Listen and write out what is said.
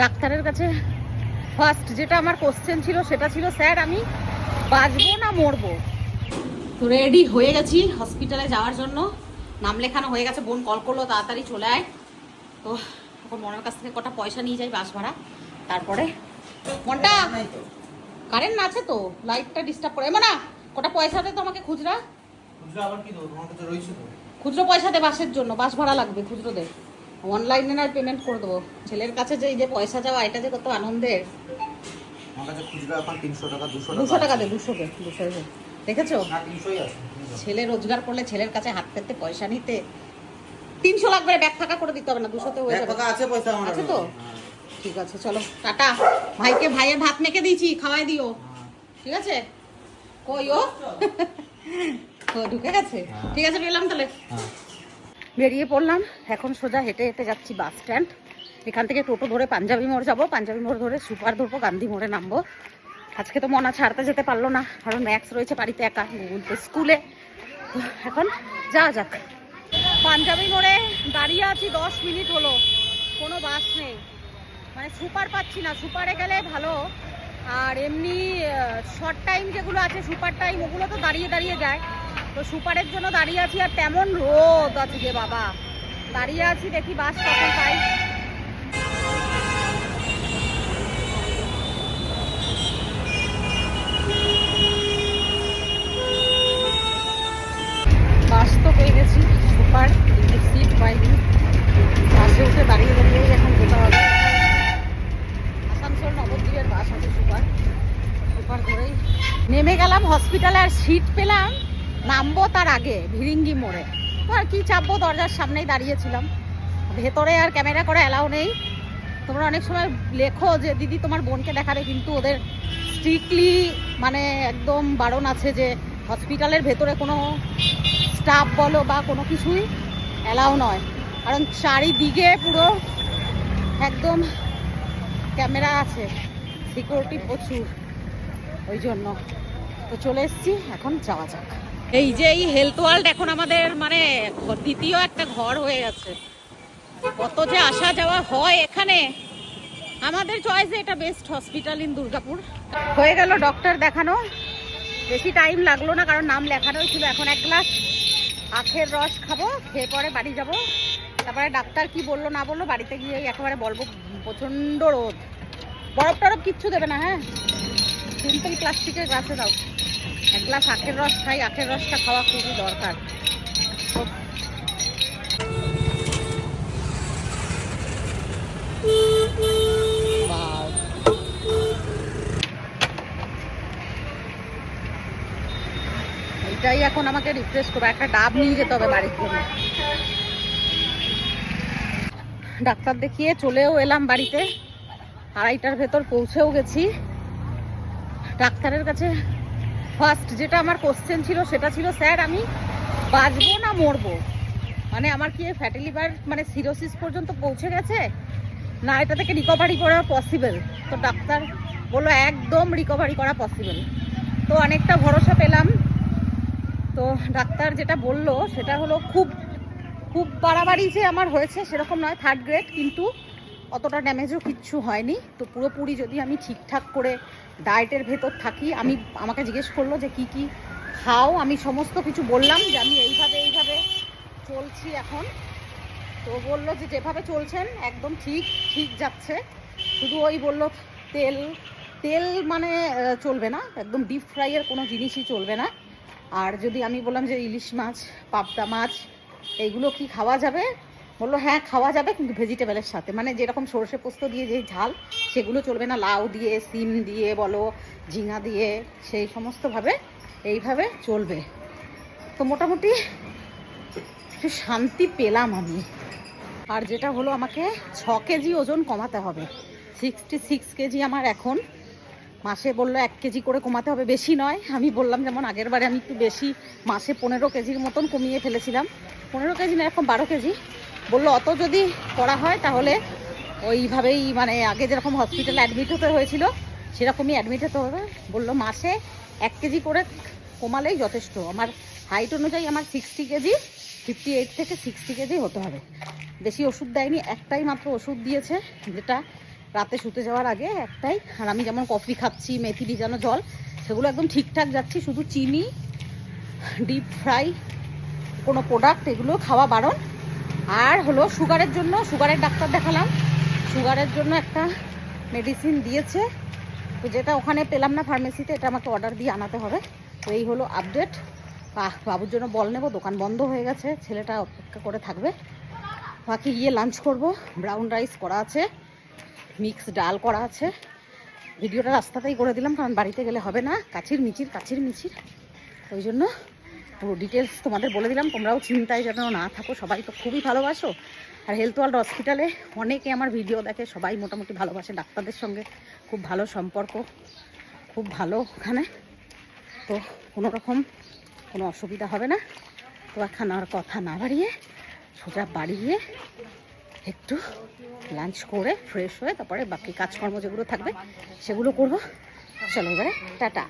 ডাক্তারের কাছে ফার্স্ট যেটা আমার কোশ্চেন ছিল সেটা ছিল স্যার আমি বাঁচবো না মরবো? তো রেডি হয়ে গেছি হসপিটালে যাওয়ার জন্য। নাম লেখানো হয়ে গেছে বোন কল করল তাড়াতাড়ি চলে আয়। তো এখন মনের কাছ থেকে কটা পয়সা নিয়ে যাই বাস ভাড়া। তারপরে মনটা কারেন্ট আছে তো লাইটটা ডিস্টার্ব করে। না কটা পয়সা দে তো আমাকে খুচরা? খুচরো আবার কি দেবো? তোমার কাছে রয়েছে তো। খুচরো পয়সা দে বাসের জন্য বাস ভাড়া লাগবে খুচরো দে। অনলাইনে না পেমেন্ট করে দেবো। ছেলের কাছে যে এই যে পয়সা যাওয়া এটা যে কত আনন্দের। আমার কাছে খুচরো এখন তিনশো টাকা দুশো টাকা দুশো টাকা দে দুশো দে দুশো দে। দেখেছ। ছেলে রোজগার করলে ছেলের কাছে হাত পেতে পয়সা নিতে তিনশো লাগবে ব্যাগ ফাঁকা করে দিতে হবে না দুশোতে হয়ে যাবে। আছে পয়সা আছে তো? হ্যাঁ, ঠিক আছে চলো টাটা। ভাইকে ভাইয়ের ভাত মেখে দিয়েছি খাওয়াই দিও। হ্যাঁ। ঠিক আছে? কই ও? ও ঢুকে গেছে? হ্যাঁ। ঠিক আছে পেলাম তাহলে। হ্যাঁ। বেরিয়ে পড়লাম। এখন সোজা হেঁটে হেঁটে যাচ্ছি বাস স্ট্যান্ড। এখান থেকে টোটো ধরে পাঞ্জাবি মোড় যাব। পাঞ্জাবি মোড় ধরে সুপার ধরবো গান্ধী মোড়ে নামবো। আজকে তো মনা ছাড়তে যেতে পারল না, কারণ ম্যাক্স রয়েছে বাড়িতে একা গুগল তো স্কুলে এখন যাওয়া যাক। পাঞ্জাবি মোড়ে দাঁড়িয়ে আছি দশ মিনিট হলো। কোনো বাস নেই। মানে সুপার পাচ্ছি না। সুপারে গেলে ভালো। আর এমনি শর্ট টাইম যেগুলো আছে, সুপার টাইম ওগুলো তো দাঁড়িয়ে দাঁড়িয়ে যায়। তো সুপারের জন্য দাঁড়িয়ে আছি আর তেমন রোদ আছে আজকে বাবা। দাঁড়িয়ে আছি দেখি বাস কখন পাই। বাস তো গেছি, সুপার সিট দাঁড়িয়ে এখন যেতে হবে। আসানসোল নবদ্বীপের বাস সুপার। সুপার নেমে গেলাম হসপিটালে আর সিট পেলাম। নামবো তার আগে, ভিরিঙ্গি মোড়ে। আর কি চাপবো, দরজার সামনেই দাঁড়িয়েছিলাম। ভেতরে আর ক্যামেরা করে অ্যালাউ নেই। তোমরা অনেক সময় লেখো যে, দিদি, তোমার বোনকে দেখাবে কিন্তু ওদের স্ট্রিক্টলি মানে একদম বারণ আছে যে, হসপিটালের ভেতরে কোনো স্টাফ বলো বা কোনো কিছুই অ্যালাউ নয়। কারণ চারিদিকে পুরো একদম ক্যামেরা আছে, সিকিউরিটি প্রচুর। ওই জন্য। তো চলে এসেছি, এখন যাওয়া যাক। এই যে এই হেলথ ওয়ার্ল্ড এখন আমাদের মানে দ্বিতীয় একটা ঘর হয়ে গেছে। কত যে আসা যাওয়া হয় এখানে। আমাদের চয়েসে এটা বেস্ট হসপিটাল ইন দুর্গাপুর। হয়ে গেল ডক্টর দেখানো। বেশি টাইম লাগল না, কারণ নাম লেখানোই ছিল। এখন এক গ্লাস আখের রস খাব, খেয়ে পরে বাড়ি যাব। তারপরে ডাক্তার কি বলল না বলল, বাড়িতে গিয়ে একেবারে বলব, প্রচণ্ড রোদ। বরফ টরফ কিচ্ছু দেবে না হ্যাঁ? সিম্পল প্লাস্টিকের গ্লাসে দাও। এক গ্লাস আখের রস খাই, আখের রসটা খাওয়া খুবই দরকার। এটাই এখন আমাকে রিফ্রেশ করবে। একটা ডাব নিয়ে যেতে হবে বাড়ির জন্য। ডাক্তার দেখিয়ে চলেও এলাম বাড়িতে। আড়াইটার ভেতর পৌঁছেও গেছি। ডাক্তারের কাছে ফার্স্ট যেটা আমার কোশ্চেন ছিল, সেটা ছিল, স্যার, আমি বাঁচবো না মরবো? মানে আমার কি ফ্যাটি লিভার মানে সিরোসিস পর্যন্ত পৌঁছে গেছে? না, এটা থেকে রিকভারি করা পসিবল তো ডাক্তার বলল, একদম রিকভারি করা পসিবল তো অনেকটা ভরসা পেলাম। তো ডাক্তার যেটা বলল, সেটা হলো, খুব খুব বাড়াবাড়ি যে আমার হয়েছে, সেরকম নয় থার্ড গ্রেড কিন্তু অতটা ড্যামেজও কিচ্ছু হয়নি। তো পুরোপুরি যদি আমি ঠিকঠাক করে ডায়েটের ভেতর থাকি, আমি আমাকে জিজ্ঞেস করল যে কি কি খাও, আমি সমস্ত কিছু বললাম যে আমি এইভাবে এইভাবে চলছি এখন। তো বলল যে যেভাবে চলছেন, একদম ঠিক ঠিক যাচ্ছে। শুধু ওই বলল তেল তেল মানে চলবে না, একদম ডিপ ফ্রাইয়ের কোনো জিনিসই চলবে না। আর যদি আমি বললাম যে ইলিশ মাছ, পাবদা মাছ, এইগুলো কি খাওয়া যাবে? বলল হ্যাঁ খাওয়া যাবে কিন্তু ভেজিটেবলের সাথে। মানে যেরকম সর্ষে পোস্ত দিয়ে যে ঝাল, সেগুলো চলবে না। লাউ দিয়ে, সিম দিয়ে বলো, ঝিঙা দিয়ে, সেই সমস্তভাবে এইভাবে চলবে। তো মোটামুটি একটু শান্তি পেলাম আমি। আর যেটা হলো, আমাকে ছ কেজি ওজন কমাতে হবে। সিক্সটি সিক্স কেজি আমার এখন। মাসে বলল, এক কেজি করে কমাতে হবে। বেশি নয়। আমি বললাম, যেমন আগের বারে আমি একটু বেশি মাসে পনেরো কেজির মতন কমিয়ে ফেলেছিলাম। পনেরো কেজি না, এখন বারো কেজি। বলল, অত যদি করা হয় তাহলে ওইভাবেই মানে আগে যেরকম হসপিটালে অ্যাডমিট হতে হয়েছিল, সেরকমই অ্যাডমিট হতে হবে। বলল, মাসে এক কেজি করে কমালেই যথেষ্ট। আমার হাইট অনুযায়ী আমার সিক্সটি কেজি ফিফটি এইট থেকে সিক্সটি কেজি হতে হবে। বেশি ওষুধ দেয়নি, একটাই মাত্র ওষুধ দিয়েছে, যেটা রাতে শুতে যাওয়ার আগে একটাই। আর আমি যেমন কফি খাচ্ছি, মেথি ভিজানো জল, সেগুলো একদম ঠিকঠাক যাচ্ছি, শুধু চিনি ডিপ ফ্রাই কোনো প্রোডাক্ট এগুলো খাওয়া বারণ। আর হলো সুগারের জন্য, সুগারের ডাক্তার দেখালাম। সুগারের জন্য একটা মেডিসিন দিয়েছে। তো যেটা ওখানে পেলাম না ফার্মেসিতে এটা আমাকে অর্ডার দিয়ে আনাতে হবে। তো এই হলো আপডেট বাবুর জন্য বল নেব, দোকান বন্ধ হয়ে গেছে, ছেলেটা অপেক্ষা করে থাকবে। বাকি গিয়ে লাঞ্চ করব। ব্রাউন রাইস করা আছে মিক্স ডাল করা আছে। ভিডিওটা রাস্তাতেই করে দিলাম, কারণ বাড়িতে গেলে হবে না। কাছির মিচির কাছির মিচির। ওই জন্য পুরো ডিটেলস তোমাদের বলে দিলাম। তোমরাও চিন্তায় যেন না থাকো, সবাই তো খুবই ভালোবাসো। আর হেলথ ওয়ার্ল্ড হসপিটালে অনেকে আমার ভিডিও দেখে, সবাই মোটামুটি ভালোবাসে ডাক্তারদের সঙ্গে। খুব ভালো সম্পর্ক, খুব ভালো ওখানে। তো কোনো রকম কোনো অসুবিধা হবে না। তো এখন আর কথা না বাড়িয়ে, সোজা বাড়ি গিয়ে একটু লাঞ্চ করে ফ্রেশ হয়ে তারপরে বাকি কাজকর্ম যেগুলো থাকবে, সেগুলো করব। চলো এবারে, টাটা।